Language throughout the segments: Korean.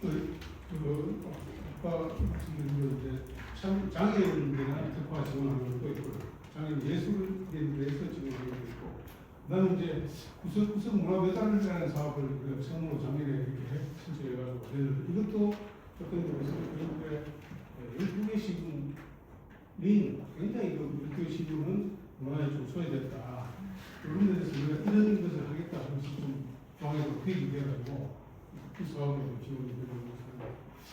그, 그, 아까 말씀드린 이제 참 장애인들이나 특화 지원하는 것도 있고, 장애인 예술인들에서 지원하는 것도 있고, 나는 이제 구석 구석 문화배달이라는 사업을 그 성모 장애인에 이렇게 신청해가지고 이것도 어떤 데서 그런데 일국의 시군이 굉장히 그 일국의 시군은 문화에 좀 소외됐다. 그런 데서 우리가 이런 것을 하겠다 하면서 좀 중앙에서 회의가 돼가지고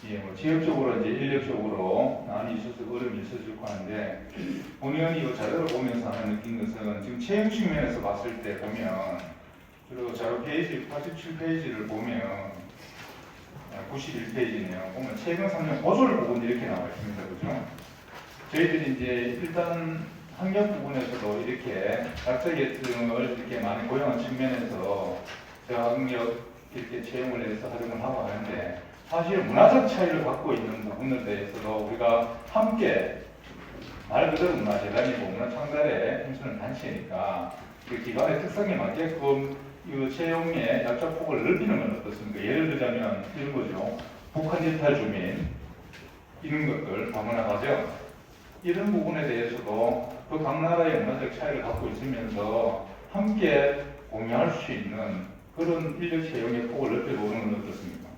예, 뭐 지역적으로 이제 인력적으로 많이 있어서 어려움이 있었을 거 하는데 본의원이 이 자료를 보면서 하는 느낀 것은 지금 채용 측면에서 봤을 때 보면 주로 자료 페이지 87페이지를 보면 91페이지네요. 보면 최근 3년 보조를 부분 이렇게 나와 있습니다. 그죠? 저희들이 이제 일단 환경 부분에서도 이렇게 약자 계층을 이렇게 많이 고용한 측면에서 저학력 이렇게 채용을 해서 활용을 하고 하는데 사실 문화적 차이를 갖고 있는 부분에 대해서도 우리가 함께 말 그대로 문화재단이고 문화창달의 힘쓰는 단체니까 그 기관의 특성에 맞게끔 이 채용의 약자 폭을 넓히는 건 어떻습니까? 예를 들자면 이런 거죠. 북한 일탈 주민 이런 것들 방문하죠. 이런 부분에 대해서도 그 각 나라의 문화적 차이를 갖고 있으면서 함께 공유할 수 있는 그런 인력 채용의 폭을 넓혀보는 건 어떻습니까?